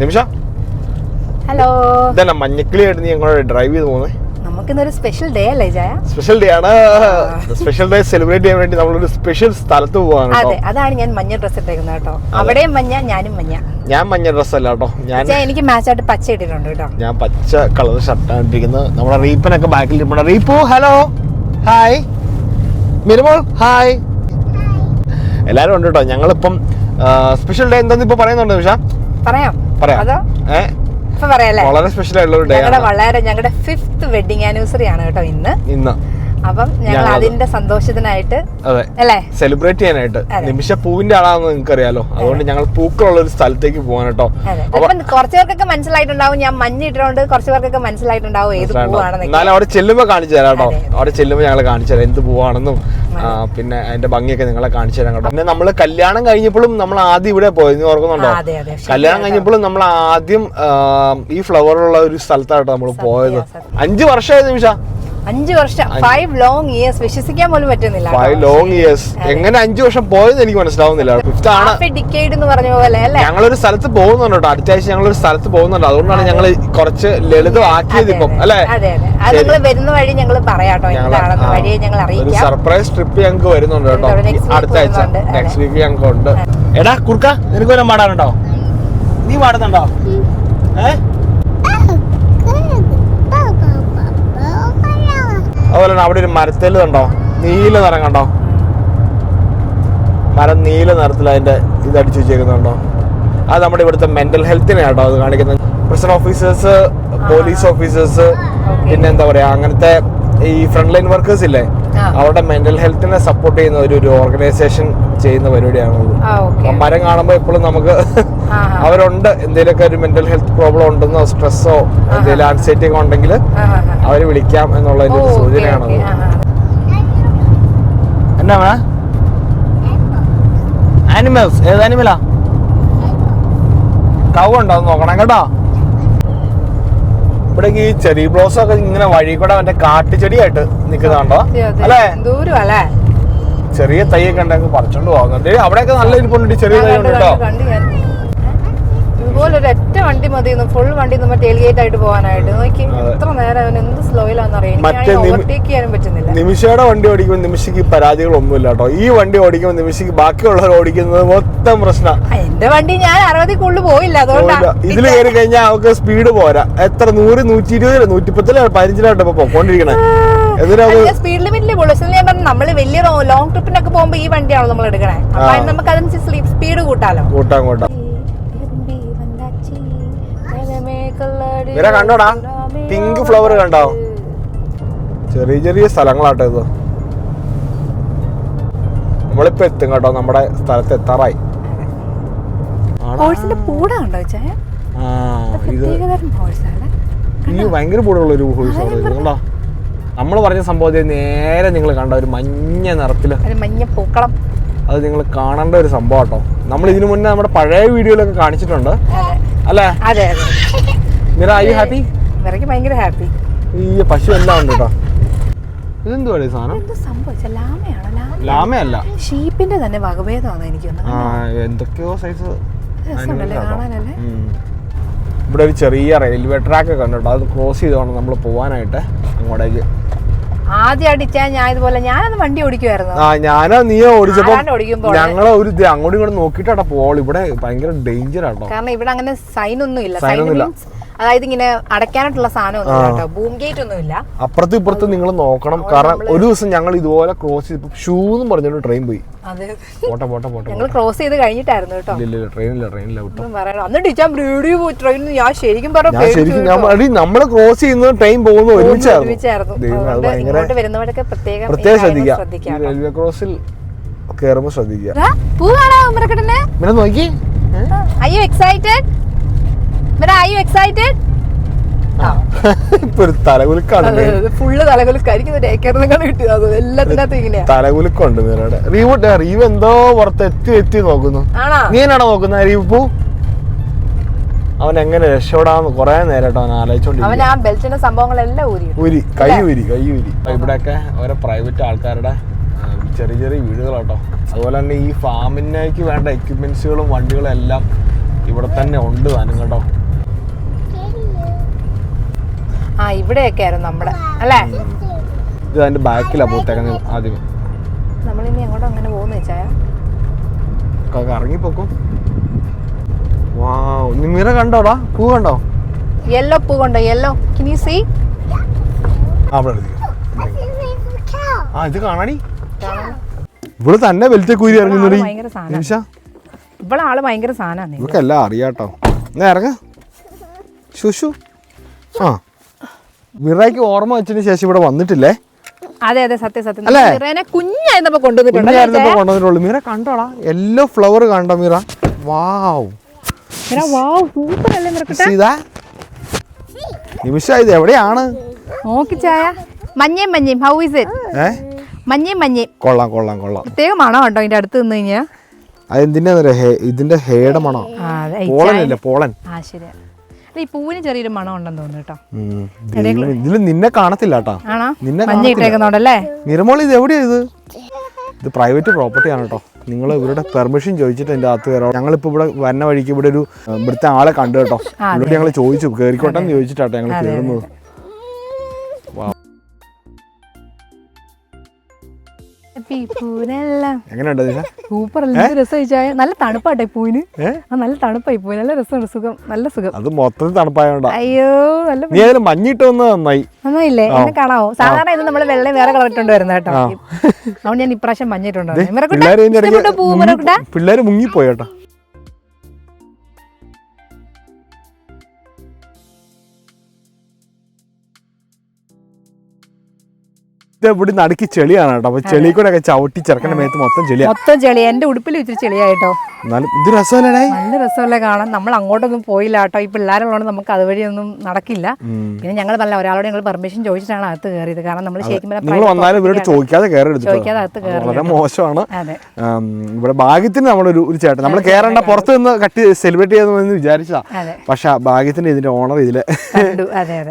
നിമിഷ? Hello. ഇതല്ല മഞ്ഞക്കിളി ആയിട്ട് നീ ഞങ്ങളോട് ഡ്രൈവ് ചെയ്ത് പോകുന്നത് നമുക്കിന്നൊരു സ്പെഷ്യൽ ഡേ അല്ലേ ജയ? സ്പെഷ്യൽ ഡേ ആണ്. സ്പെഷ്യൽ ഡേ സെലിബ്രേറ്റ് ചെയ്യാൻ വേണ്ടി നമ്മളൊരു സ്പെഷ്യൽ സ്ഥലത്ത് പോവാണ് അതെ അതാണ് ഞാൻ മഞ്ഞ ഡ്രസ് ഇട്ടേക്കുന്നത് കേട്ടോ. അവിടെയും മഞ്ഞ ഞാനും മഞ്ഞ. ഞാൻ മഞ്ഞ ഡ്രസ് അല്ല കേട്ടോ. ഞാൻ എനിക്ക് എനിക്ക് മാച്ചായിട്ട് പച്ച ഇട്ടിട്ടുണ്ട് കേട്ടോ. ഞാൻ പച്ച കളർ ഷർട്ടാണ് ഇട്ടിരിക്കുന്നത്. നമ്മുടെ റീപ്പനൊക്കെ ബാക്കിൽ ഇരിപ്പുണ്ട്. റീപ്പു ഹലോ ഹായ് മിരുമോൾ ഹായ് എല്ലാരും ഉണ്ട് കേട്ടോ. ഞങ്ങളിപ്പം സ്പെഷ്യൽ ഡേ എന്താന്ന് ഇപ്പൊ പറയുന്നുണ്ട് നിമിഷ? പറയാം. പറയാം. വളരെ സ്പെഷ്യൽ ആയിട്ടുള്ള ഒരു ഡേ ഞങ്ങളുടെ വളരെ ഞങ്ങളുടെ ഫിഫ്ത്ത് വെഡിങ് ആനിവേഴ്സറി ആണ് കേട്ടോ ഇന്ന്. ഇന്ന്. അപ്പം ഞങ്ങൾ അതിന്റെ സന്തോഷത്തിനായിട്ട് അതെ. അല്ലേ? സെലിബ്രേറ്റ് ചെയ്യാനായിട്ട്. നിമിഷ പൂവിന്റെ ആളാണെന്ന് നിങ്ങൾക്ക് അറിയാലോ അതുകൊണ്ട് ഞങ്ങൾ പൂക്കളുള്ള ഒരു സ്ഥലത്തേക്ക് പോകാൻ കേട്ടോ അപ്പൊ കുറച്ചു പേർക്കൊക്കെ മനസ്സിലായിട്ടുണ്ടാവും. ഞാൻ മഞ്ഞ ഇട്ടുകൊണ്ട് കുറച്ചു പേർക്കൊക്കെ മനസ്സിലായിട്ടുണ്ടാവും ഏത് പൂവാണെന്ന് എന്നാലും അവിടെ ചെല്ലുമ്പോ കാണിച്ചു തരാം കേട്ടോ. അവിടെ ചെല്ലുമ്പോ ഞങ്ങൾ കാണിച്ചു തരാം എന്ത് പോവാണെന്നും. പിന്നെ അതിന്റെ ഭംഗിയൊക്കെ നിങ്ങളെ കാണിച്ചു തരാം കേട്ടോ. പിന്നെ നമ്മൾ കല്യാണം കഴിഞ്ഞപ്പോഴും നമ്മൾ ആദ്യം ഇവിടെ പോയി ഓർക്കുന്നുണ്ടോ. കല്യാണം കഴിഞ്ഞപ്പോഴും നമ്മൾ ആദ്യം ഈ ഫ്ലവറുള്ള ഒരു സ്ഥലത്താട്ടോ നമ്മൾ പോയത്. അഞ്ചു വർഷമായി നിമിഷ. അഞ്ചു വർഷം ഫൈവ് ലോങ് ഇയേഴ്സ് വിശ്വസിക്കാൻ പോലും പറ്റുന്നില്ല ഫൈവ് ലോങ് ഇയേഴ്സ് എങ്ങനെ അഞ്ചു വർഷം പോയെന്ന് എനിക്ക് മനസ്സിലാവുന്നില്ല. ഫിഫ്ത് ആണ്. ഡിക്കേഡ് എന്ന് പറഞ്ഞ പോലെ അല്ലേ? ഞങ്ങളൊരു സ്ഥലത്ത് പോകുന്നുണ്ട് കേട്ടോ. അടുത്ത ആഴ്ച ഒരു സ്ഥലത്ത് പോകുന്നുണ്ട്. അതുകൊണ്ടാണ് ഞങ്ങൾ കുറച്ച് ലളിതമാക്കിയത് ഇപ്പം അല്ലേ? അതെ അതെ. നിങ്ങൾ വരുന്ന വഴി ഞങ്ങൾ പറയാട്ടോ. എന്താണെന്ന് വഴിയെ ഞങ്ങൾ ഒരു സർപ്രൈസ് ട്രിപ്പ് ഞങ്ങൾക്ക് വരുന്നുണ്ട് കേട്ടോ. അടുത്താഴ്ച അടുത്ത ആഴ്ച. നെക്സ്റ്റ് വീക്ക് ഞങ്ങൾക്ക് ഉണ്ട്. എടാ കുർക്ക നിനക്ക് വരാൻ പാടാനുണ്ടോ? നീ പാടുന്നുണ്ടോ? ഏ? അതുപോലെ തന്നെ അവിടെ ഒരു മരത്തേൽ കണ്ടോ? നീല നിറം കണ്ടോ? മരം നീല നിറത്തിൽ അതിന്റെ ഇത് അടിച്ചു വെച്ചേക്കുന്നുണ്ടോ അത് നമ്മുടെ ഇവിടുത്തെ മെന്റൽ ഹെൽത്തിനെ കേട്ടോ അത് കാണിക്കുന്നത്. പ്രസിഡന്റ് ഓഫീസേഴ്സ് പോലീസ് ഓഫീസേഴ്സ് പിന്നെന്താ പറയാ അങ്ങനത്തെ ഈ ഫ്രണ്ട് ലൈൻ വർക്കേഴ്സ് ഇല്ലേ അവരുടെ മെന്റൽ ഹെൽത്തിനെ സപ്പോർട്ട് ചെയ്യുന്ന ഒരു ഒരു ഓർഗനൈസേഷൻ ചെയ്യുന്ന പരിപാടിയാണുള്ളത് മരം കാണുമ്പോൾ എപ്പോഴും നമുക്ക്. അവരുണ്ട്. എന്തെങ്കിലുമൊക്കെ ഒരു മെന്റൽ ഹെൽത്ത് പ്രോബ്ലം ഉണ്ടെന്നോ സ്ട്രെസ്സോ എന്തെങ്കിലും ആൻസൈറ്റി ഒക്കെ ഉണ്ടെങ്കിൽ അവരെ വിളിക്കാം എന്നുള്ളതിന്റെ ഒരു സൂചനയാണത്. എന്നാ ആനിമൽസ് ഏത് ആനിമലാ കവ് ഉണ്ടോ? നോക്കണം കേട്ടോ. ഇവിടെ ഈ ചെറിയ ബ്ലോസം ഒക്കെ ഇങ്ങനെ വഴി കൂടെ മറ്റേ കാട്ടുചെടിയായിട്ട് നിൽക്കുന്നുണ്ടോ അല്ലേ? അല്ലേ? ചെറിയ തൈയൊക്കെ ഉണ്ടെങ്കിൽ പറിച്ചോണ്ട് പോകുന്നുണ്ട് അവിടെയൊക്കെ നല്ല ഇരിപ്പുണ്ട് ചെറിയ തൈ ഉണ്ട് കേട്ടോ ഇതുപോലെ ഒരു ഒറ്റ വണ്ടി മതി ഫുൾ വണ്ടി നമ്മൾ ടെയിൽ ഗേറ്റ് ആയിട്ട് പോകാനായിട്ട്. നോക്കി. എത്ര നേരം അവൻ എന്ത് സ്ലോയിലാണെന്നറിയാം ഓവർടേക്ക് ചെയ്യാനും പറ്റുന്നില്ല. നിമിഷയുടെ വണ്ടി ഓടിക്കുമ്പോൾ നിമിഷയ്ക്ക് പരാതികളൊന്നുമില്ല കേട്ടോ. ഈ വണ്ടി ഓടിക്കുമ്പോൾ നിമിഷയ്ക്ക് ബാക്കിയുള്ളവർ ഓടിക്കുന്നത് മൊത്തം പ്രശ്നം. എന്റെ വണ്ടി ഞാൻ അറുപതിൽ കൂടുതൽ പോയില്ല അതുകൊണ്ടാണ് ഇതിൽ കയറി കഴിഞ്ഞാൽ അവർക്ക് സ്പീഡ് പോരാ. എത്ര നൂറ് നൂറ്റി ഇരുപത് നൂറ്റിപ്പത്തിലോ പതിനഞ്ചിലോട്ടോ ഇപ്പൊ പോയിക്കൊണ്ടിരിക്കണേ സ്പീഡ് ലിമിറ്റിൽ പക്ഷേ ഞാൻ പറഞ്ഞു നമ്മൾ വലിയ ലോങ് ട്രിപ്പിനൊക്കെ പോകുമ്പോ ഈ വണ്ടിയാണോ നമ്മൾ എടുക്കണേ അപ്പൊ. നമുക്ക് അതനുസരിച്ച് സ്പീഡ് കൂട്ടാലോ. കൂട്ടാം കൂട്ടാം. ഇവരെ കണ്ടോടാ? പിങ്ക് ഫ്ലവർ കണ്ടോ? ചെറിയ ചെറിയ സ്ഥലങ്ങളാട്ടോ ഇത്. നമ്മളിപ്പോ എത്തും കേട്ടോ. നമ്മുടെ സ്ഥലത്ത് എത്താറായി. ഈ ഭയങ്കര കൂടുതലുള്ള ഒരു ഹോഴ്സ് ആണ് കണ്ടോ? നമ്മൾ പറഞ്ഞ സംഭവത്തിൽ നേരെ നിങ്ങൾ കണ്ട ഒരു മഞ്ഞ നിറത്തിൽ. മഞ്ഞ പൂക്കളം. അത് നിങ്ങൾ കാണേണ്ട ഒരു സംഭവം കേട്ടോ നമ്മൾ ഇതിനു മുന്നേ നമ്മുടെ പഴയ വീഡിയോയിലൊക്കെ കാണിച്ചിട്ടുണ്ട്. അല്ലേ? അതെ അതെ. നിറ യു ഹാപ്പി മിറയ്ക്ക് ഭയങ്കര ഹാപ്പി ഈ പശു എല്ലാം ഉണ്ട് കേട്ടോ ഇതെന്തുവാ ഈ സാധനം? എന്ത് സംഭവിച്ച ലാമയാണോ? ലാമ ലാമയല്ല. ഷീപ്പിന്റെ തന്നെ വകഭേദമാണ് എനിക്ക് ആ എന്തൊക്കെയോ സൈസ് കാണാനല്ലേ? ഇവിടെ ഒരു ചെറിയ റെയിൽവേ ട്രാക്ക് കണ്ടോ ഉണ്ട് കേട്ടോ അത് ക്രോസ് ചെയ്ത് വേണം നമ്മൾ പോകാനായിട്ട് അങ്ങോട്ടേക്ക്. ആദ്യം അടിച്ചാൽ ഞാൻ ഇതുപോലെ ഞാനത് വണ്ടി ഓടിക്കുമായിരുന്നു ആ ഞാനാ നീ ഓടിച്ചപ്പോ ഞങ്ങളെ ഒരു അങ്ങോട്ടും ഇങ്ങോട്ടും നോക്കിട്ടാ പോൾ ഇവിടെ ഭയങ്കര ഡേഞ്ചർ ആട്ടോ കാരണം ഇവിടെ അങ്ങനെ സൈൻ ഒന്നും ഇല്ല സൈൻ. മീൻസ് അതായത് ഇങ്ങനെ അടയ്ക്കാനായിട്ടുള്ള സാധനം ഒന്നും കേട്ടോ. ബൂം ഗേറ്റ് ഒന്നുമില്ല. ഇല്ല ഇപ്പുറത്ത് നിങ്ങൾ നോക്കണം. കാരണം ഒരു ദിവസം ഞങ്ങൾ ഇതുപോലെ ക്രോസ് ചെയ്ത് ഷൂ എന്ന് പറഞ്ഞിട്ട് ട്രെയിൻ പോയി. പോട്ടെ പോട്ടെ പോട്ടെ ഞങ്ങൾ ക്രോസ് ചെയ്ത് കഴിഞ്ഞിട്ടായിരുന്നു കേട്ടോ. ട്രെയിനില്ല ട്രെയിനില്ല വിട്ടോ. ഞാൻ അന്ന് ടീച്ചാൻ ബ്രീഡി പോയി ട്രെയിൻ ഞാൻ ശരിക്കും പറഞ്ഞു ഞാൻ ശരിക്കും നമ്മൾ ക്രോസ് ചെയ്യുന്ന ട്രെയിൻ പോകുന്ന ഒരുമിച്ചായിരുന്നു. വരുന്നവരൊക്കെ പ്രത്യേകം പ്രത്യേകം കാര്യങ്ങൾ ശ്രദ്ധിക്കാം ശ്രദ്ധിക്കാം ഈ റെയിൽവേ ക്രോസിൽ കയറുമ്പോ ശ്രദ്ധിക്കുക. പൂ മരക്കട്ടനെ പിന്നെ നോക്കി. I you excited I you excited ഇപ്പൊ ഒരു തലകുലുക്കാണ് ഫുള്ള് തലകൊലുക്കായിരിക്കും കിട്ടിയത്. എല്ലാത്തിനകത്തും ഇങ്ങനെയാ. തലകുലുക്കുണ്ട് മീറയുടെ റീവ് റീവ് എന്തോ പുറത്ത് എത്തി എത്തി നോക്കുന്നു. നീ എന്നാണോ നോക്കുന്ന റീവ്? പൂ അവൻ എങ്ങനെ രക്ഷപ്പെടാന്ന് കൊറേ നേരട്ടോ അവൻ അവൻ ആലോചിച്ചോണ്ടിരിക്കും സംഭവങ്ങളെല്ലാം ഊരി ഊരി കൈ ഊരി കൈ ഊരി. ഇവിടെയൊക്കെ ഓരോ പ്രൈവറ്റ് ആൾക്കാരുടെ ചെറിയ ചെറിയ വീടുകളാട്ടോ. അതുപോലെ തന്നെ ഈ ഫാമിനേക്ക് വേണ്ട എക്യുപ്മെന്റ്സുകളും വണ്ടികളും എല്ലാം ഇവിടെ തന്നെ ഉണ്ട് താനും കേട്ടോ ആ ഇവിടെയൊക്കെ ആയിരുന്നു നമ്മുടെ അല്ലേ? ഇത് അതിന്റെ ബാക്കിലാ പൂത്തേക്കുന്നത് ആദ്യം. നമ്മളിനി എങ്ങോട്ടും അങ്ങനെ പോകുന്ന വെച്ചായ ഇറങ്ങിപ്പോക്കും? വാ നിമിറ കണ്ടോടാ? പൂ കണ്ടോ? യെല്ലോ പൂ കണ്ടോ? യെല്ലോ കിനി സീ ആ ഇത് കാണാടി. ഇവിടെ തന്നെ വെളുത്തെ കുരി ഭയങ്കര സാധനം. നിമിഷ. ഇവിടെ ആൾ ഭയങ്കര സാധനമാണ് ഇവക്കെല്ലാം അറിയാട്ടോ. എന്നാ ഇറങ്ങ. ശുശു. ആ. മിറയ്ക്ക് ഓർമ്മ വെച്ചതിന് ശേഷം ഇവിടെ വന്നിട്ടില്ലേ? അതെ അതെ സത്യം സത്യം. അല്ലേ? മിറേനെ കുഞ്ഞായിരുന്നപ്പോ കൊണ്ടുവന്നിട്ടുണ്ട്. കൊണ്ടുവന്നിട്ടുള്ളൂ. മീറ കണ്ടോടാ. യെല്ലോ ഫ്ലവർ കണ്ടോ മീറ? വാവ് മിറ വാവ് സൂപ്പർ അല്ലേ മിറക്കുട്ട? ഇതാ നിമിഷ ഇത് എവിടെയാണ്? നോക്കി ചായ. മഞ്ഞയും മഞ്ഞയും. ഹൗ ഇസ് ഇറ്റ് ഏ? മഞ്ഞയും മഞ്ഞയും. കൊള്ളാം കൊള്ളാം കൊള്ളാം. പ്രത്യേക മണം ഉണ്ടോ ഇതിന്റെ അടുത്ത് നിന്ന് കഴിഞ്ഞാ. അതെന്തിനാ ഇതിന്റെ ഹേയുടെ മണോ ആ പോളൻ അല്ലേ പോളൻ? ആ ശരിയാ. ഈ പൂവിന് ചെറിയൊരു മണം ഉണ്ടെന്ന് തോന്നുന്നു കേട്ടോ. നിന്നെ കാണത്തില്ല കേട്ടാ. നിന്നെ നിരമോൾ ഇത് എവിടെയാ ഇത്? ഇത് പ്രൈവറ്റ് പ്രോപ്പർട്ടി ആണ് കേട്ടോ. നിങ്ങൾ ഇവരുടെ പെർമിഷൻ ചോദിച്ചിട്ട് എന്റെ അകത്ത് കയറാം. ഞങ്ങളിപ്പോൾ ഇവിടെ വരുന്ന വഴിക്ക് ഇവിടെ ഒരു ഇവിടുത്തെ ആളെ കണ്ടു കേട്ടോ. ഇവിടെ ഞങ്ങൾ ചോദിച്ചു. കയറിക്കോട്ടെ എന്ന് ചോദിച്ചിട്ടാട്ടോ ഞങ്ങൾ കയറുന്നത്. എങ്ങനെയുണ്ട് സൂപ്പർ അല്ലേ എന്ത് രസം ചായ. നല്ല തണുപ്പാട്ടെ പൂവിന്. നല്ല തണുപ്പായി പൂവിന് നല്ല രസമുണ്ട് സുഖം നല്ല സുഖം. അത് മൊത്തത്തിൽ തണുപ്പായോണ്ടാ. അയ്യോ നല്ല നീ അതിൽ മഞ്ഞിട്ട് വന്ന് നന്നായി. നന്നായില്ലേ? എന്നെ കാണാവോ? സാധാരണ ഇത് നമ്മൾ വെള്ളം വേറെ കളറിട്ടുണ്ട് വരുന്ന കേട്ടോ. അതുകൊണ്ട് ഞാൻ ഇപ്രാവശ്യം മഞ്ഞിട്ടുണ്ടോ പിള്ളേർ ഇതിന്റെ ഇവിടെ നടുക്കി ചെളിയാണ് കേട്ടോ. അപ്പൊ ചെളി കൂടെ ഒക്കെ ചവിട്ടി ചെറുക്കന്റെ മേത്ത് മൊത്തം ചെളിയാ. മൊത്തം ചെളി. എന്റെ ഉടുപ്പിൽ ഇത്തിരി ചെളിയായിട്ടോ. എന്നാലും ഇത് രസമല്ലേ നല്ല രസമല്ലേ കാണാൻ. നമ്മൾ അങ്ങോട്ടൊന്നും പോയില്ല കേട്ടോ. ഈ പിള്ളേരുള്ളതുകൊണ്ട് നമുക്ക് അതുവഴിയൊന്നും നടക്കില്ല. പിന്നെ ഞങ്ങൾ നല്ല ഒരാളോട് ഞങ്ങൾ പെർമിഷൻ ചോദിച്ചിട്ടാണ് അകത്ത് കയറിയത്. കാരണം നമ്മൾ ശരിക്കും നിങ്ങൾ private വന്നാലും ഇവരോട് ചോദിക്കാതെ കയറി ചോദിക്കാതെ അകത്ത് കയറില്ല വളരെ മോശമാണ്. ഇവിടെ ഭാഗ്യത്തിന് നമ്മളൊരു ഒരു ചേട്ടൻ. നമ്മൾ കയറേണ്ട പുറത്ത് നിന്ന് കട്ടി സെലിബ്രേറ്റ് ചെയ്യുന്നു വിചാരിച്ചതാ. പക്ഷെ ഭാഗ്യത്തിന് ഇതിന്റെ ഓണർ ഇതിലെ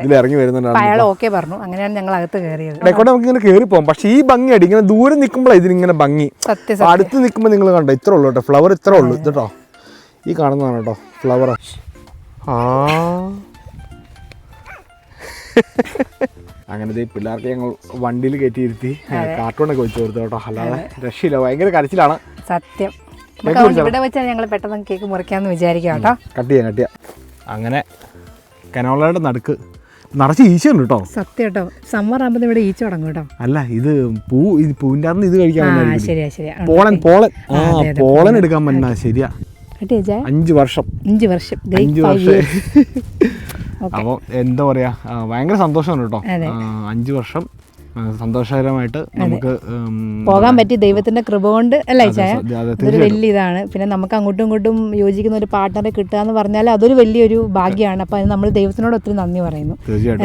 ഇതിൽ ഇറങ്ങി വരുന്നുണ്ടാണ് അപ്പൊ അയാൾ ഓക്കെ പറഞ്ഞു. അങ്ങനെയാണ് ഞങ്ങൾ അകത്ത് കയറിയത്. നമുക്ക് ഇങ്ങനെ കയറി പോകും പക്ഷെ ഈ ഭംഗി അടി ഇങ്ങനെ ദൂരെ നിൽക്കുമ്പോഴാണ് ഇതിനിങ്ങനെ ഭംഗി. അടുത്ത് നിൽക്കുമ്പോൾ നിങ്ങൾ കണ്ടോ ഇത്ര ഉള്ളു കേട്ടോ ഫ്ലവർ ഇത്ര ഉള്ളു. ഇത് കേട്ടോ ഈ കാണുന്നതാണ് കേട്ടോ ഫ്ലവർ ആ. അങ്ങനെ ദേ പിള്ളേർക്ക് ഞങ്ങൾ വണ്ടിയിൽ കയറ്റി ഇരുത്തി കാർട്ടൂണൊക്കെ വെച്ച് കൊടുത്തു കേട്ടോ അല്ലാതെ രക്ഷയില്ല ഭയങ്കര കരച്ചിലാണ്. സത്യം. ഇവിടെ വെച്ചാൽ ഞങ്ങൾ പെട്ടെന്ന് കേക്ക് മുറിക്കാമെന്ന് വിചാരിക്കാം കേട്ടോ. കട്ട് ചെയ്യാം കട്ട് ചെയ്യാം. അങ്ങനെ കനോളയുടെ നടുക്ക് നിറച്ച് ഈച്ചയുണ്ട് കേട്ടോ. സത്യം കേട്ടോ സമ്മർ ആകുമ്പോൾ ഇവിടെ ഈച്ച തുടങ്ങും കേട്ടോ. അല്ല ഇത് പൂ ഇത് പൂവിന്റെ അന്ന് ഇത് കഴിക്കാൻ ശരിയാ ശരിയാ. Pollen pollen. ആ പോളൻ എടുക്കാൻ പറ്റുന്ന ശരിയാ. അഞ്ചു വർഷം. അഞ്ച് വർഷം. അഞ്ച് വർഷം. അപ്പോൾ എന്താ പറയാ ഭയങ്കര സന്തോഷമാണ് കേട്ടോ. അഞ്ചു വർഷം. സന്തോഷകരമായിട്ട് നമുക്ക് പോകാൻ പറ്റി ദൈവത്തിന്റെ കൃപ കൊണ്ട് അല്ലേ ചായ അതൊരു വലിയ ഇതാണ് പിന്നെ നമുക്ക് അങ്ങോട്ടും ഇങ്ങോട്ടും യോജിക്കുന്ന ഒരു പാർട്ട്ണറെ കിട്ടുക എന്ന് പറഞ്ഞാൽ അതൊരു വലിയൊരു ഭാഗ്യമാണ്. അപ്പൊ നമ്മൾ ദൈവത്തിനോട് ഒത്തിരി നന്ദി പറയുന്നു.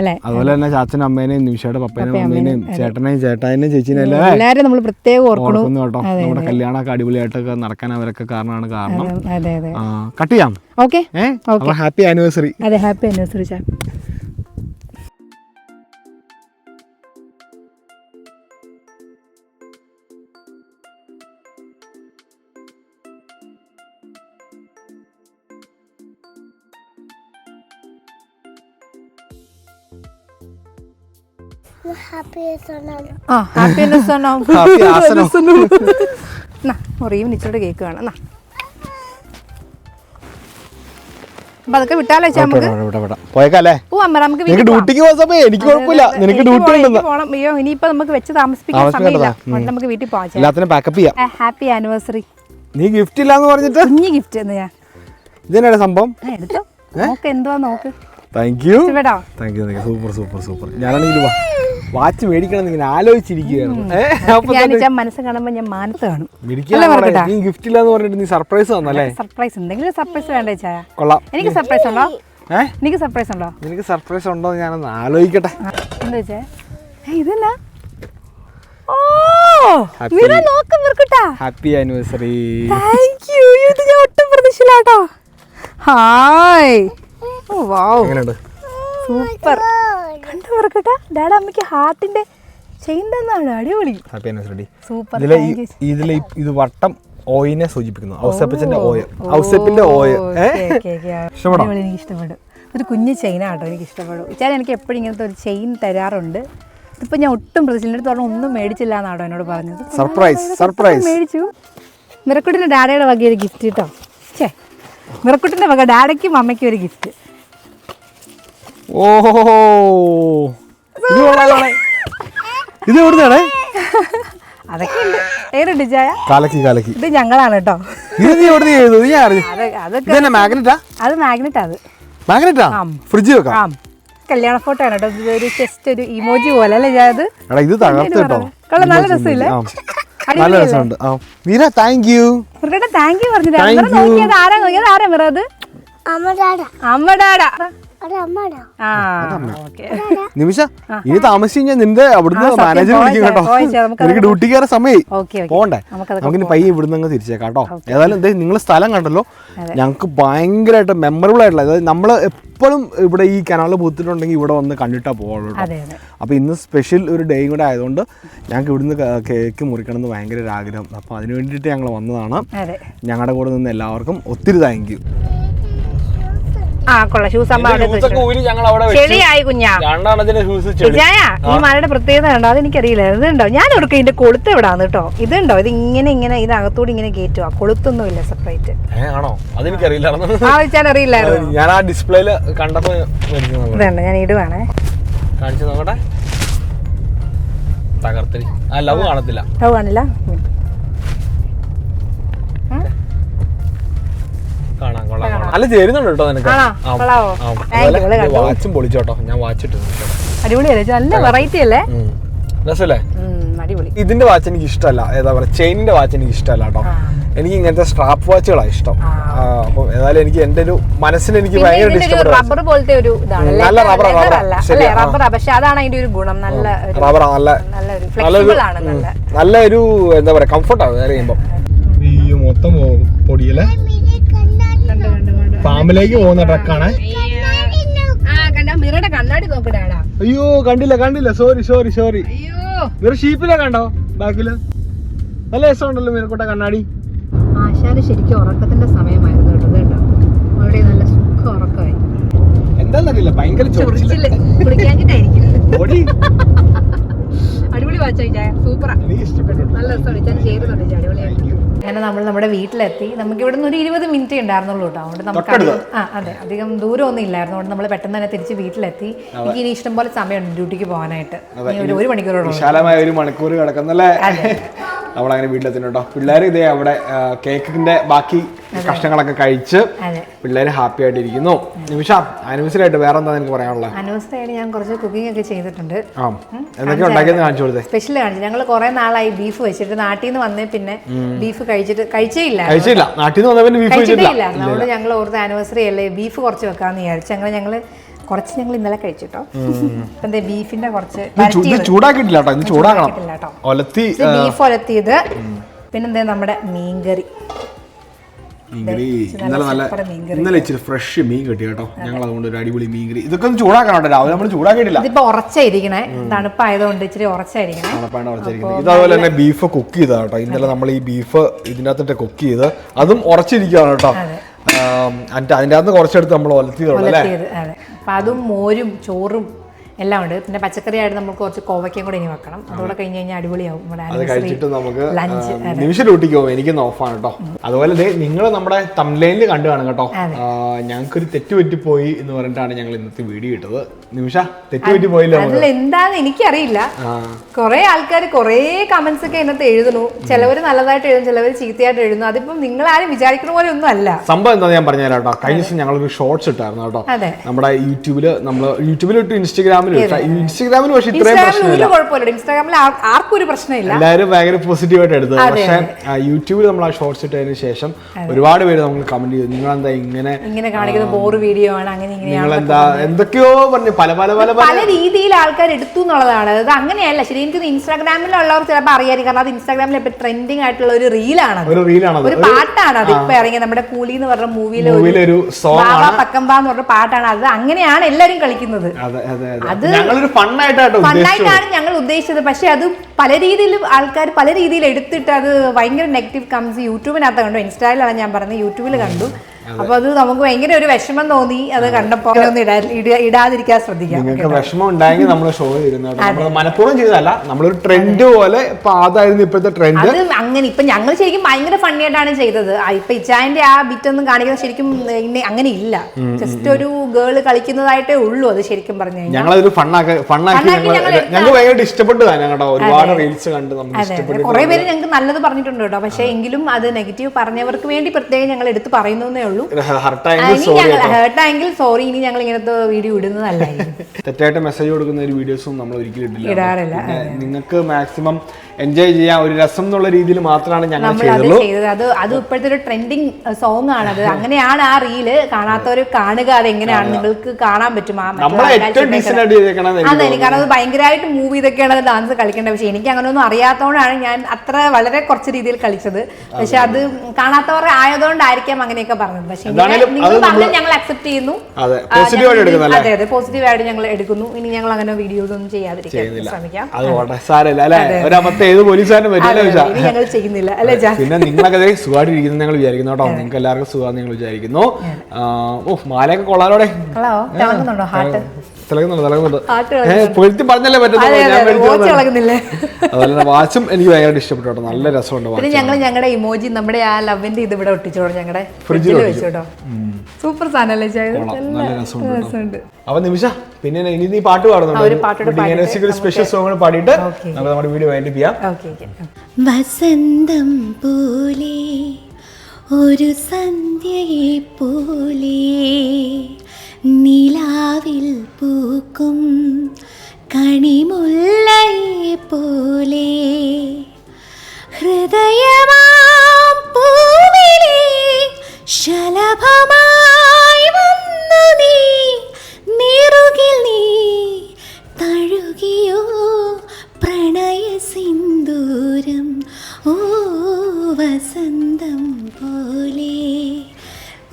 അല്ലേ? അതുപോലെ തന്നെ ചാച്ചനും അമ്മേനെയും നിമിഷയുടെ പപ്പേനെയും അമ്മേനെയും ചേട്ടനെയും ചേട്ടായിനെയും ചേച്ചീനെയും എല്ലാം എല്ലാവരും നമ്മൾ പ്രത്യേകം ഓർക്കണം കേട്ടോ. നമ്മുടെ കല്യാണമൊക്കെ അടിപൊളിയായിട്ടൊക്കെ നടക്കാൻ അവരൊക്കെ കാരണമാണ് കാരണം. കട്ട് ചെയ്യാം. ഓക്കെ. ഹാപ്പി ആനിവേഴ്സറി അതെ ഹാപ്പി ആനിവേഴ്സറി ചാ. ആ ഹാപ്പിനെസ് ഇച്ചിരി കേക്ക് വേണം എന്നാ അപ്പൊ അതൊക്കെ വിട്ടാലോ ചാ നമുക്ക്? പോയേക്കല്ലേ? നമുക്ക് വീട്ടിൽ ഡ്യൂട്ടിക്ക് പോകുന്ന സമയം എനിക്ക് കുഴപ്പമില്ല. നിനക്ക് ഡ്യൂട്ടി പോണം, ഉണ്ടെന്ന്. എനിക്ക് പോണം. അയ്യോ ഇനിയിപ്പോ നമുക്ക് വെച്ച് താമസിപ്പിക്കാൻ സമയമില്ല. അതുകൊണ്ട് നമുക്ക് വീട്ടിൽ പോവാം എല്ലാത്തിനും പാക്കപ്പ് ചെയ്യാം. Happy anniversary. നീ ഗിഫ്റ്റ് ഇല്ലാന്ന് പറഞ്ഞിട്ട്? കുഞ്ഞു ഗിഫ്റ്റ് എന്ന് ഞാൻ. ഇതെന്നാണ് സംഭവം? എടുത്തോ. നോക്ക് എന്തുവാ നോക്ക്. Thank you thank you super super super ഞാനാണെങ്കിൽ വാച്ച് മേടിക്കണം ഇങ്ങനെ ആലോചിച്ചിരിക്കുകയാണ് മനസ്സ് കാണുമ്പോൾ ഞാൻ മാനത്ത് കാണും? നീ ഗിഫ്റ്റ് ഇല്ലാന്ന് പറഞ്ഞിട്ട് നീ സർപ്രൈസ് തന്നല്ലേ സർപ്രൈസ് എന്തെങ്കിലും സർപ്രൈസ് വേണ്ടേ ചായ കൊള്ളാം. എനിക്ക് സർപ്രൈസ് ഉണ്ടോ? എനിക്ക് സർപ്രൈസ് ഉണ്ടോ? നിനക്ക് സർപ്രൈസ് ഉണ്ടോ ഞാനൊന്ന് ആലോചിക്കട്ടെ. എന്താ വെച്ചേ ഏ, ഇതെന്നാ ഓ മിറ നോക്ക് ഹാപ്പി ആനിവേഴ്സറി താങ്ക് യു ഇത് ഞാൻ ഒട്ടും പ്രതീക്ഷയില്ലാട്ടോ ഹായ് എങ്ങനെയുണ്ട് സൂപ്പർ കണ്ടു മിറക്കുട്ടാ ഡാഡ അമ്മയ്ക്ക് ഹാർട്ടിന്റെ ചെയിൻ തന്നാണ് അടിപൊളി ഹാപ്പി ആനിവേഴ്സറി സൂപ്പർ ഇതിലെ ഇതിലെ ഇത് വട്ടം ഓയിനെ സൂചിപ്പിക്കുന്നു ഔസേപ്പച്ചന്റെ ഓയ ഔസേപ്പിന്റെ ഓയ ഇഷ്ടപ്പെടോ? എനിക്ക് ഇഷ്ടപ്പെടും ഒരു കുഞ്ഞു ചെയിൻ ആട്ടോ എനിക്ക് ഇഷ്ടപ്പെടും ഇച്ചാൽ എനിക്ക് എപ്പോഴും ഇങ്ങനത്തെ ഒരു ചെയിൻ തരാറുണ്ട് ഇതിപ്പോ ഞാൻ ഒട്ടും പ്രതീക്ഷിച്ചില്ല അടുത്ത് ഒന്നും മേടിച്ചില്ല എന്നാണോ എന്നോട് പറഞ്ഞത് സർപ്രൈസ് സർപ്രൈസ് മേടിച്ചു മിറക്കുട്ടിന്റെ ഡാഡയുടെ വകയൊരു ഗിഫ്റ്റ് കേട്ടോ ഛേ മിറക്കുട്ടിന്റെ വക ഡാഡയ്ക്കും അമ്മയ്ക്കും ഒരു ഗിഫ്റ്റ് ഓഹോ. ഇത് എവിടുന്നാണ്? അതൊക്കെ ഉണ്ട്. കാലക്കി കാലക്കി. ഇത് ഞങ്ങളാണ് കേട്ടോ. ഇത് നീ എവിടെ ചെയ്തു നീ അറിഞ്ഞു അത് അതൊക്കെ മാഗ്നറ്റാ? അത് മാഗ്നറ്റ് അത്. മാഗ്നറ്റാ? ഫ്രിഡ്ജ് വെക്കാം? കല്യാണ ഫോട്ടോ ആണ് കേട്ടോ. ഒരു ജസ്റ്റ് ഒരു ഇമോജി പോലെ അല്ലേ എടാ ഇത് തകർത്ത് കേട്ടോ. നല്ല രസമില്ലേ. നല്ല രസമുണ്ട്. ആ. Meera thank you thank you പറഞ്ഞു ആരാ നോക്കിയത്? ആരാ മിറ അത്? അമ്മടാടാ അമ്മടാടാ ഒരു ആ ഓക്കെ. നിമിഷ ഇനി താമസിച്ച് നിന്റെ അവിടുന്ന് മാനേജർ വിളിക്കും കേട്ടോ. എനിക്ക് ചേ, ഡ്യൂട്ടി കയറാൻ സമയമായി പോകണ്ടേ നമുക്ക് പയ്യെ ഇവിടുന്ന് അങ്ങ് തിരിച്ചേക്കാം കേട്ടോ. ഏതായാലും എന്തേ നിങ്ങൾ സ്ഥലം കണ്ടല്ലോ. ഞങ്ങൾക്ക് ഭയങ്കരമായിട്ട് മെമ്മറബിൾ ആയിട്ടുള്ള അതായത് നമ്മൾ എപ്പോഴും ഇവിടെ ഈ കനാലിൽ പൂത്തിട്ടുണ്ടെങ്കിൽ ഇവിടെ വന്ന് കണ്ടിട്ടാ പോകുള്ളൂ അപ്പൊ അതെ അതെ. അപ്പോൾ ഇന്ന് സ്പെഷ്യൽ ഒരു ഡേയും കൂടെ ആയതുകൊണ്ട് ഞങ്ങൾക്ക് ഇവിടുന്ന് കേക്ക് മുറിക്കണം എന്ന് ഭയങ്കര ഒരു ആഗ്രഹം. അപ്പോൾ അതിനു വേണ്ടിയിട്ട് ഞങ്ങൾ വന്നതാണ്. അതെ. ഞങ്ങളുടെ കൂടെ നിന്ന് എല്ലാവർക്കും ഒത്തിരി താങ്ക് യു ആ കൊള്ളാം. ഷൂസ് അമ്മ അവിടെ ചെളിയായി കുഞ്ഞാ. വിജയ ഈ മലയുടെ പ്രത്യേകത കണ്ടോ? അതെനിക്കറിയില്ല. ഇതുണ്ടോ? ഞാൻ ഓർക്കും ഇതിന്റെ കൊളുത്ത് എവിടാന്ന് കേട്ടോ. ഇതുണ്ടോ? ഇത് ഇങ്ങനെ ഇങ്ങനെ ഇതിനകത്തൂടി ഇങ്ങനെ കയറ്റുക കൊളുത്തൊന്നും ഇല്ല സെപ്പറേറ്റ് ആണോ? അതെനിക്കറിയില്ല. ആ വെച്ചാൽ അറിയില്ലായിരുന്നു ഞാൻ ആ ഡിസ്പ്ലേയിൽ കണ്ടപ്പോ മേടിച്ചതാണ്. ഇതുണ്ട്. ഞാൻ ഇടുവാണേ. കാണിച്ചു നോക്കട്ടെ. തകർത്തരി. ആ ലവ് കാണത്തില്ല. ലവ് കാണില്ല? നല്ല ചേരുന്നുണ്ട് കേട്ടോ നിനക്ക്. വാച്ചും പൊളിച്ചോട്ടോ ഞാൻ വാച്ച് ഇട്ടു അടിപൊളിയല്ലേ? നല്ല വെറൈറ്റി അല്ലേ? രസല്ലേ? ഇതിന്റെ വാച്ച് എനിക്ക് ഇഷ്ടമല്ല. ഏതാ പറയുക ചെയിനിന്റെ വാച്ച് എനിക്ക് ഇഷ്ടമല്ല കേട്ടോ. എനിക്ക് ഇങ്ങനത്തെ സ്ട്രാപ്പ് വാച്ചുകളാണ് ഇഷ്ടം. അപ്പൊ ഏതായാലും എനിക്ക് എന്റെ ഒരു മനസ്സിന് എനിക്ക് ഭയങ്കര റബ്ബർ പോലത്തെ ഒരു നല്ല ആ. റബ്ബർ പക്ഷെ അതാണ് അതിന്റെ ഒരു ഗുണം. നല്ല റബ്ബർ റബ്ബറാ നല്ല നല്ലൊരു നല്ലൊരു ഫ്ലെക്സിബിൾ ആണ് നല്ല നല്ല. ഒരു എന്താ പറയാ കംഫർട്ടാണ് വേറെ ചെയ്യുമ്പോ ഈ മൊത്തം പൊടിയല്ലേ? ഫാമിലേക്ക് പോകുന്ന ട്രക്കാണ് അയ്യോ കണ്ടില്ല കണ്ടില്ല. സോറി സോറി സോറി വേറെ ഷീപ്പിലെ കണ്ടോ? ബാക്കിൽ നല്ല രസമുണ്ടല്ലോ മീനക്കൂട്ട കണ്ണാടി. ആശാന് ശരിക്കും ഉറക്കത്തിന്റെ സമയമായിരുന്നു കേട്ടോ അവിടെ നല്ല സുഖ ഉറക്കമായി. എന്താന്നറിയില്ല ഭയങ്കര പൊടി അടിപൊളി വാച്ചാ സൂപ്പറാ എനിക്ക് ഇഷ്ടപ്പെട്ടു. നല്ല രസമാണ്. ഞാൻ ചേരുന്നുണ്ട് അടിപൊളിയായിട്ട്. അങ്ങനെ നമ്മൾ നമ്മുടെ വീട്ടിലെത്തി. നമുക്ക് ഇവിടെ നിന്ന് ഒരു ഇരുപത് മിനിറ്റ് ഉണ്ടായിരുന്നുള്ളൂ കേട്ടോ. അതുകൊണ്ട് നമുക്ക് ആ അതെ. അധികം ദൂരം ഒന്നും ഇല്ലായിരുന്നു. അതുകൊണ്ട് നമ്മൾ പെട്ടെന്ന് തന്നെ തിരിച്ച് വീട്ടിലെത്തി. എനിക്ക് ഇനി ഇഷ്ടം പോലെ സമയമുണ്ട് ഡ്യൂട്ടിക്ക് പോകാനായിട്ട്. ഇനി ഒരു ഒരു മണിക്കൂറോളം വിശാലമായ ഒരു മണിക്കൂർ കിടക്കുന്നല്ലേ? നമ്മളങ്ങനെ വീട്ടിലെത്തിട്ടോ പിള്ളേർ ഇതേ അവിടെ കേക്കിന്റെ ബാക്കി കഷ്ണങ്ങളൊക്കെ കഴിച്ച് പിള്ളേർ ഹാപ്പി ആയിട്ടിരിക്കുന്നു. നിമിഷ ആനിവേഴ്സറി ആയിട്ട് വേറെ എന്താ നിനക്ക് പറയാനുള്ളത്? അനവസ്ഥയായിട്ട് ഞാൻ കുറച്ച് കുക്കിംഗ് ഒക്കെ ചെയ്തിട്ടുണ്ട്. ആ. എന്തൊക്കെ ഉണ്ടാക്കിയെന്ന് കാണിച്ചു കൊടുത്തേ? സ്പെഷ്യൽ കാണിച്ചു. ഞങ്ങൾ കുറെ നാളായി ബീഫ് വെച്ചിട്ട് നാട്ടിൽ നിന്ന് വന്നേ പിന്നെ ബീഫ് കഴിച്ചിട്ട് കഴിച്ചേ ഇല്ല കഴിച്ചില്ല നാട്ടിൽ നിന്ന് വന്നവന് ബീഫ് കഴിച്ചിട്ടില്ല. നമ്മൾ അതുകൊണ്ട് ഞങ്ങൾ ഓർത്ത് ആനിവേഴ്സറി അല്ലേ ബീഫ് കുറച്ച് വെക്കാന്ന് വിചാരിച്ചു. അങ്ങനെ ഞങ്ങൾ കുറച്ച് ഞങ്ങൾ ഇന്നലെ കഴിച്ചിട്ടോ. എന്താ ബീഫിന്റെ കുറച്ച് ചൂടാക്കിട്ടില്ല ചൂടാക്കിയിട്ടില്ല കേട്ടോ ചൂടാക്കണം. ഒലത്തി ബീഫ് ഒലത്തിയത്. പിന്നെന്താ നമ്മുടെ മീൻകറി. മീൻകറി. ഇന്നലെ നല്ല സൂപ്പർ മീൻകറി. ഇന്നലെ ഇച്ചിരി ഫ്രഷ് മീൻ കിട്ടി കേട്ടോ. ഞങ്ങൾ അതുകൊണ്ട് ഒരു അടിപൊളി മീൻകറി ഇതൊക്കെ ഒന്ന് ചൂടാക്കണം കേട്ടോ. രാവിലെ നമ്മൾ ചൂടാക്കിയിട്ടില്ല. ഇതിപ്പോ ഉറച്ചായിരിക്കണേ. തണുപ്പായതുകൊണ്ട് ഇച്ചിരി ഉറച്ചായിരിക്കണേ. തണുപ്പാണ് ഉറച്ചായിരിക്കുന്നത് ഇത് അതുപോലെ തന്നെ ബീഫ് കുക്ക് ചെയ്താ കേട്ടോ. ഇന്നലെ നമ്മൾ ഈ ബീഫ് ഇതിനകത്തിട്ട് കുക്ക് ചെയ്ത് അതും ഉറച്ചിരിക്കുകയാണ് കേട്ടോ. അതെ. അതിന്റെ അകത്ത് കുറച്ചെടുത്ത് നമ്മൾ ഒലത്തിയതുള്ളൂ അല്ലേ? ഒലത്തിയത് അതെ അപ്പൊ അതും മോരും ചോറും എല്ലാം ഉണ്ട്. പിന്നെ പച്ചക്കറി ആയിട്ട് നമുക്ക് കുറച്ച് കോവയ്ക്കും കൂടെ ഇനി വെക്കണം. അതോടെ കഴിഞ്ഞ് കഴിഞ്ഞാൽ അടിപൊളിയാവും. നമ്മുടെ കഴിച്ചിട്ട് നമുക്ക് ലഞ്ച് നിമിഷ ഡ്യൂട്ടിക്ക് പോകും. എനിക്ക് ഓഫാണ് കേട്ടോ. അതുപോലെ നിങ്ങൾ നമ്മുടെ തംലൈനിൽ കണ്ടു കാണും കേട്ടോ. ഞങ്ങൾക്കൊരു തെറ്റ് പറ്റിപ്പോയി എന്ന് പറഞ്ഞിട്ടാണ് ഞങ്ങൾ ഇന്നത്തെ വീഡിയോ ഇട്ടത്. നിമിഷ തെറ്റുപറ്റി പോയില്ല അതിൽ എന്താന്ന് എനിക്കറിയില്ല. കുറെ ആൾക്കാർ കുറെ കമന്റ്സ് ഒക്കെ ഇതിനകത്ത് എഴുതുന്നു. ചിലവർ നല്ലതായിട്ട് എഴുതും ചിലവർ ചീത്തയായിട്ട് എഴുതുന്നു. അതിപ്പം നിങ്ങൾ ആരും വിചാരിക്കുന്ന പോലെ ഒന്നും അല്ല. സംഭവം എന്താ ഞാൻ പറഞ്ഞുതരാം കേട്ടോ. കഴിഞ്ഞ ദിവസം ഞങ്ങളൊരു ഷോർട്സ് ഇട്ടായിരുന്നു കേട്ടോ. നമ്മുടെ യൂട്യൂബിൽ നമ്മൾ യൂട്യൂബിൽ ഇട്ടു ഇൻസ്റ്റാഗ്രാമിൽ ഇൻസ്റ്റാഗ്രാമിൽ പക്ഷെ ഇത്രയും പ്രശ്നമില്ല. കുഴപ്പമില്ല ഇൻസ്റ്റാഗ്രാമിൽ ആർക്കും ഒരു പ്രശ്നമില്ല. എല്ലാവരും ഭയങ്കര പോസിറ്റീവായിട്ട് എടുത്തത്. പക്ഷേ പക്ഷെ യൂട്യൂബിൽ നമ്മൾ ആ ഷോർട്സ് ഇട്ടതിന് ശേഷം ഒരുപാട് പേര് നമ്മൾ കമന്റ് ചെയ്തു. നിങ്ങൾ എന്താ ഇങ്ങനെ ഇങ്ങനെ കാണിക്കുന്ന ബോർ വീഡിയോ ആണ് അങ്ങനെ നിങ്ങൾ എന്താ എന്തൊക്കെയോ പറഞ്ഞു പല പല പല പല രീതിയിൽ ആൾക്കാർ എടുത്തു എന്നുള്ളതാണ്. അത് അങ്ങനെയല്ല. ശരി എനിക്ക് ഇൻസ്റ്റാഗ്രാമിലുള്ളവർ ചിലപ്പോൾ അറിയായിരിക്കും. കാരണം അത് ഇൻസ്റ്റാഗ്രാമിൽ ഇപ്പൊ ട്രെൻഡിങ് ആയിട്ടുള്ള ഒരു റീലാണ് ഒരു റീലാണ് ഒരു പാട്ടാണ് അത്. ഇപ്പൊ ഇറങ്ങിയ നമ്മുടെ കൂലി എന്ന് പറഞ്ഞ മൂവിയിലെ ഒരു ബാബ പക്കമ്പ എന്ന് പറഞ്ഞ പാട്ടാണ്. അത് അങ്ങനെയാണ് എല്ലാരും കളിക്കുന്നത്. അതെ ഫണ്ണായിട്ടാണ് ഞങ്ങൾ ഉദ്ദേശിച്ചത്. പക്ഷെ അത് പല രീതിയിലും ആൾക്കാർ പല രീതിയിൽ എടുത്തിട്ട് അത് ഭയങ്കര നെഗറ്റീവ് കംസ് യൂട്യൂബിനകത്ത് കണ്ടു. ഇൻസ്റ്റാഗ്രാമിലാണ് ഞാൻ പറഞ്ഞത്. യൂട്യൂബിൽ കണ്ടു. അപ്പൊ അത് നമുക്ക് ഭയങ്കര ഒരു വിഷമം തോന്നി. അത് കണ്ടപ്പോ ഇടാതിരിക്കാൻ ശ്രദ്ധിക്കാം. നിങ്ങൾക്ക് വിഷമം ഉണ്ടായെങ്കിൽ നമ്മൾ ഷോ ചെയ്തിരുന്നു നമ്മൾ മനഃപൂർവം ചെയ്തതല്ല നമ്മളൊരു ട്രെൻഡ് പോലെ അതായിരുന്നു ഇപ്പോഴത്തെ ട്രെൻഡ് അത് അങ്ങനെ ഇപ്പൊ ഞങ്ങൾ ശരിക്കും ഭയങ്കര ഫണ്ണി ആയിട്ടാണ് ചെയ്തത്. ഇപ്പൊ ഇച്ചായന്റെ ആ ബിറ്റ് ഒന്നും കാണിക്കുന്നത് ശരിക്കും അങ്ങനെ ഇല്ല. ജസ്റ്റ് ഒരു ഗേൾ കളിക്കുന്നതായിട്ടേ ഉള്ളൂ അത് ശരിക്കും പറഞ്ഞു ഞങ്ങളതൊരു ഫണ്ണാക്കി ഫണ്ണാക്കി ഞങ്ങൾ ഞങ്ങൾ ഭയങ്കര ഒരുപാട് റീൽസ് കണ്ട് അതെ ഇഷ്ടപ്പെട്ടു കുറെ പേര് ഞങ്ങൾക്ക് നല്ലത് പറഞ്ഞിട്ടുണ്ട് കേട്ടോ. പക്ഷെ എങ്കിലും അത് നെഗറ്റീവ് പറഞ്ഞവർക്ക് വേണ്ടി പ്രത്യേകം ഞങ്ങൾ എടുത്ത് പറയുന്നേ ഉള്ളൂ. ഹേർട്ടായെങ്കിൽ സോറി ഇനി ഞങ്ങൾ ഇങ്ങനത്തെ വീഡിയോ ഇടുന്നതല്ല. തെറ്റായിട്ട് മെസ്സേജ് കൊടുക്കുന്ന ഒരു വീഡിയോസും നമ്മൾ ഒരിക്കലും ഇടില്ല ഇടാറില്ല, നിങ്ങൾക്ക് മാക്സിമം എൻജോയ് ചെയ്യാൻ ഒരു രസം എന്നുള്ള രീതിയിൽ മാത്രമാണ് ഞങ്ങൾ ചെയ്തത്. അത് അത് ഇപ്പോഴത്തെ ഒരു ട്രെൻഡിങ് സോങ് ആണ് അത് അങ്ങനെയാണ് ആ റീൽ കാണാത്തവർ കാണുക അത്. എങ്ങനെയാണ് നിങ്ങൾക്ക് കാണാൻ പറ്റും. ആ അതെ കാരണം അത് ഭയങ്കരമായിട്ട് മൂവ് ചെയ്തൊക്കെയാണ് അത് ഡാൻസ് കളിക്കേണ്ടത്. പക്ഷെ എനിക്ക് അങ്ങനെ ഒന്നും അറിയാത്തതുകൊണ്ടാണ് ഞാൻ അത്ര വളരെ കുറച്ച് രീതിയിൽ കളിച്ചത്. പക്ഷെ അത്. കാണാത്തവർ ആയതുകൊണ്ടായിരിക്കാം അങ്ങനെയൊക്കെ പറഞ്ഞത്. പക്ഷെ നിങ്ങൾ പറഞ്ഞത് ഞങ്ങൾ അക്സെപ്റ്റ് ചെയ്യുന്നു. അതെ അതെ അതെ പോസിറ്റീവ് ആയിട്ട് ഞങ്ങൾ എടുക്കുന്നു. ഇനി ഞങ്ങൾ അങ്ങനെ വീഡിയോസ് ഒന്നും ചെയ്യാതിരിക്കാൻ ശ്രമിക്കാം. അത് ഓട്ടെ സാരമില്ല അല്ലെ? ഒരബദ്ധം ഏത് പോലീസുകാരനും പറ്റില്ല പിന്നെ നിങ്ങളൊക്കെ സുഖമായിട്ട് ഇരിക്കുന്നു ഞങ്ങൾ വിചാരിക്കുന്നു കേട്ടോ. നിങ്ങൾക്ക് എല്ലാവർക്കും സുഖമാണെന്ന് ഞങ്ങൾ വിചാരിക്കുന്നു. ഓ മാലയൊക്കെ കൊള്ളാലോടെ. തിളങ്ങുന്നുണ്ടോ തിളങ്ങുന്നുണ്ട്. ഹാർട്ട് പറഞ്ഞല്ലേ വാച്ച് അതുപോലെ തന്നെ വാച്ചും എനിക്ക് ഭയങ്കരമായിട്ട് ഇഷ്ടപ്പെട്ടു കേട്ടോ. നല്ല രസമുണ്ട് പിന്നെ വാച്ച് ഞങ്ങൾ ഞങ്ങളുടെ ഇമോജി നമ്മുടെ ആ ലവിന്റെ ഇത് ഇവിടെ ഒട്ടിച്ചോളൂ ഞങ്ങളുടെ ഫ്രിഡ്ജിൽ ഫ്രിഡ്ജിൽ വെച്ചോട്ടോ സൂപ്പർ സാധനല്ലേ ചായ നല്ല രസമുണ്ട് കേട്ടോ. അപ്പൊ നിമിഷ പിന്നെ ഇനി നീ പാട്ട് ആ, ഒരു പാട്ടൂടെ പാടുന്നുണ്ട് സ്പെഷ്യൽ സോങ് പാടിയിട്ട്. നമുക്ക് നമ്മുടെ വീഡിയോ വൈൻഡപ്പ് ചെയ്യാം. Okay okay. വസന്തം പോലെ ഒരു സന്ധ്യയെ പോലെ നിലാവിൽ പൂക്കും കണിമുല്ലയെ പോലെ. ഹൃദയമാം പൂവിലെ ശലഭമായി വന്നു നീ. നിറുകിൽ നീ തഴുകിയോ പ്രണയ സിന്ദൂരം ഓ വസന്തം പോലെ.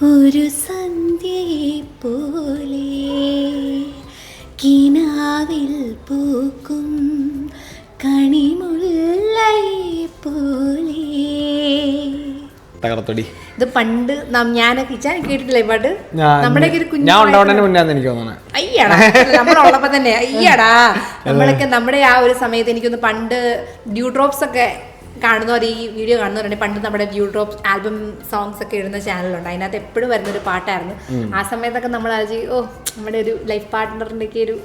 ഒരു സന്ധ്യയെ പോലെ കിനാവിൽ പൂക്കും കണിമുള്ളൈ പോലെ. തകർത്തടി. ഇത് പണ്ട് ഞാനൊക്കെ ഇച്ചാൻ കേട്ടിട്ടില്ല ഈ പാട്ട് നമ്മുടെയൊക്കെ ഒരു കുഞ്ഞു ഞാൻ ഉണ്ടാവുന്നതിന് മുന്നേ എനിക്ക് തോന്നുന്നു. അയ്യടാ നമ്മളുള്ളപ്പോ തന്നെ അയ്യടാ. നമ്മളൊക്കെ നമ്മുടെ ആ ഒരു സമയത്ത് എനിക്കൊന്ന് പണ്ട് ഡ്യൂ ഡ്രോപ്സ് ഒക്കെ കാണുന്നവർ ഈ വീഡിയോ കാണുന്നവരുണ്ട് പണ്ട് നമ്മുടെ ഡ്യൂ ഡ്രോപ്സ് ആൽബം സോങ്സ് ഒക്കെ ഇടുന്ന ചാനലുണ്ട് അതിനകത്ത് എപ്പോഴും വരുന്നൊരു പാട്ടായിരുന്നു. ആ സമയത്തൊക്കെ നമ്മൾ ആലോചിക്കും ഓ നമ്മുടെ ഒരു ലൈഫ് പാർട്ട്ണറിന്റെ ഒക്കെ ഒരു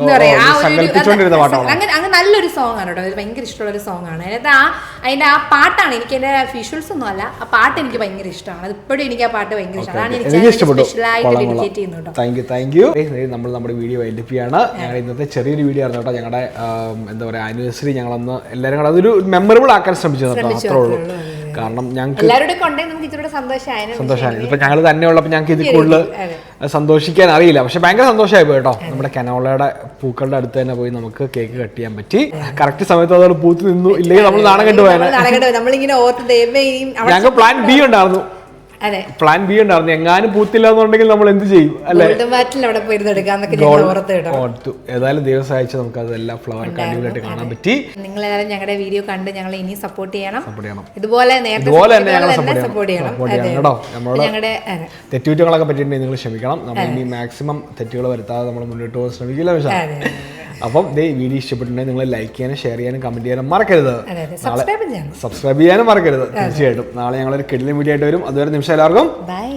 എന്താ പറയാ ആ ഒരു-? അങ്ങനെ നല്ലൊരു സോങ് ആണ് കേട്ടോ. ഭയങ്കര ഇഷ്ടമുള്ള ഒരു സോങ് ആണ്. അതിനകത്ത് ആ അതിന്റെ ആ പാട്ടാണ് എനിക്ക് എന്റെ വിഷ്വൽസ് ഒന്നും അല്ല. ആ പാട്ട് എനിക്ക് ഭയങ്കര ഇഷ്ടമാണ്. അത് ഇപ്പോഴും എനിക്ക് ആ പാട്ട് ഭയങ്കര ഇഷ്ടമാണ്. എനിക്ക് എനിക്ക് സ്പെഷ്യലായിട്ട് ഡെഡിക്കേറ്റ് ചെയ്യുന്നത് കേട്ടോ. താങ്ക് യു താങ്ക് യു നമ്മൾ നമ്മുടെ വീഡിയോ വൈൻഡപ്പ് ചെയ്യാണ്. ഞങ്ങൾ ഇന്നത്തെ ചെറിയൊരു വീഡിയോ ആയിരുന്നു കേട്ടോ. ഞങ്ങളുടെ എന്താ പറയുക ആനിവേഴ്സറി ഞങ്ങളന്ന് എല്ലാവരും കൂടെ അതൊരു മെമ്മറബിൾ ആക്കാൻ ശ്രമിച്ചത് അത്രേ ഉള്ളൂ. കാരണം ഞങ്ങൾക്ക് സന്തോഷമാണ് ഇപ്പൊ ഞങ്ങൾ തന്നെ ഉള്ളപ്പോൾ ഞങ്ങൾക്ക് ഇത് കൂടുതൽ സന്തോഷിക്കാൻ അറിയില്ല. പക്ഷെ ഭയങ്കര സന്തോഷമായി പോയി കേട്ടോ. നമ്മുടെ കനോളയുടെ പൂക്കളുടെ അടുത്ത് തന്നെ പോയി നമുക്ക് കേക്ക് കട്ട് ചെയ്യാൻ പറ്റി. കറക്റ്റ് സമയത്ത് അതോട് പൂത്ത് നിന്നു. ഇല്ലെങ്കിൽ നമ്മൾ നാണം കണ്ടു പോയാൽ നമ്മളിങ്ങനെ ഓർത്ത് ദൈവമേ ഇനിയും ഞങ്ങൾക്ക് പ്ലാൻ ബി ഉണ്ടായിരുന്നു. പ്ലാൻ ബി ഉണ്ടായിരുന്നു. എങ്ങാനും പൂത്തില്ല എന്നുണ്ടെങ്കിൽ നമ്മൾ എന്ത് ചെയ്യും? അല്ലെ? ഓർത്ത് ഏതായാലും ദിവസം അയച്ച് നമുക്ക് അതെല്ലാം ഫ്ലവർ അടിപൊളിയായിട്ട് കാണാൻ പറ്റി. നിങ്ങളെല്ലാവരും ഞങ്ങളുടെ വീഡിയോ കണ്ട് ഞങ്ങൾ ഇനി സപ്പോർട്ട് ചെയ്യണം. സപ്പോർട്ട് ചെയ്യണം. ഇതുപോലെ ഇതുപോലെ തന്നെ ഞങ്ങളെ ചെയ്തതുപോലെ ചെയ്യണം. കേട്ടോ. ഞങ്ങളുടെ. തെറ്റുകുറ്റങ്ങളൊക്കെ പറ്റിയിട്ടുണ്ടെങ്കിൽ നിങ്ങൾ ക്ഷമിക്കണം. നമ്മൾ ഇനി മാക്സിമം തെറ്റുകൾ വരുത്താതെ നമ്മൾ മുന്നോട്ട് പോകാൻ ശ്രമിക്കില്ല പക്ഷേ അപ്പം ദേ വീഡിയോ ഇഷ്ടപ്പെട്ടിട്ടുണ്ടെങ്കിൽ നിങ്ങൾ ലൈക്ക് ചെയ്യാനും ഷെയർ ചെയ്യാനും കമന്റ് ചെയ്യാനും മറക്കരുത്. സബ്സ്ക്രൈബ് ചെയ്യാനും. മറക്കരുത്. തീർച്ചയായിട്ടും. നാളെ ഞങ്ങളൊരു കിടിലൻ വീഡിയോ ആയിട്ട് വരും. അതുവരെ നിമിഷം എല്ലാവർക്കും ബൈ